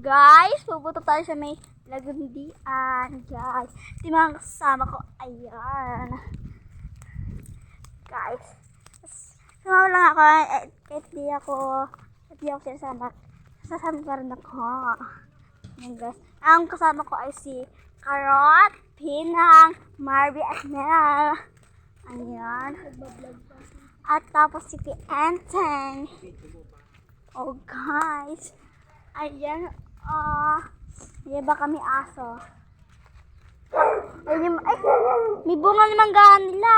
Guys, pupunta tayo sa may lagundian. Guys, ito yung mga kasama ko. Ayan. Guys, sumama lang ako. Eh, kahit di ako, kahit ako sinasama, sasama pa rin ako. Ayan guys. Ang kasama ko ay si Karot, Pinang, Marby at Mel. Ayan. At tapos si Pienteng. Oh guys. Ayan. Ah, uh, ba kami aso? Ayun, ay, may bunga naman gaan nila.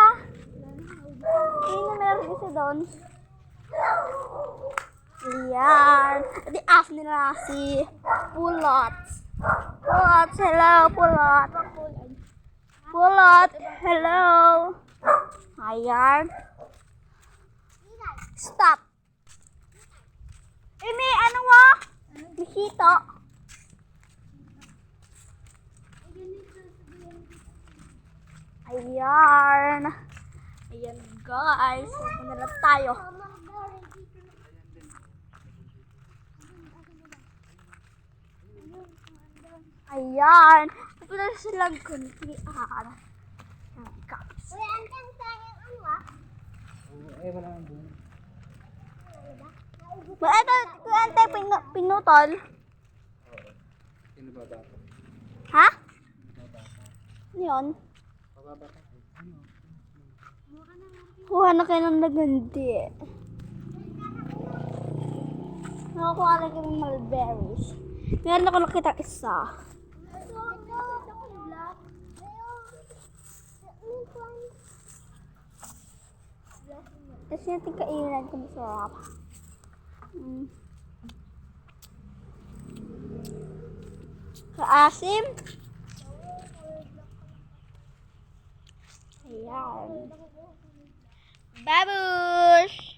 Ayun na meron isa doon. Ayan. At yung aso nila si Pulot. Pulot, hello, Pulot. Pulot, hello. Ayan. Stop. Eh, may ano mo? Bisito. Ayan. Ayan, guys. Pupunta na tayo. Ayan. Pupunta na silang kuntian. Ayan, guys. Uy, antang sayang ano ah? Eh, wala nang bunga. Well, ito, ito ang tayo pinu- pinutol. Sino ba ba? Ha? Ano yun? Kuha na kayo ng nagandi. Nakakuha na kami mulberries. Meron ako nakita isa. Tapos yung tingkainan kung masarap. Mm. Kaasim? Ayan. Babush!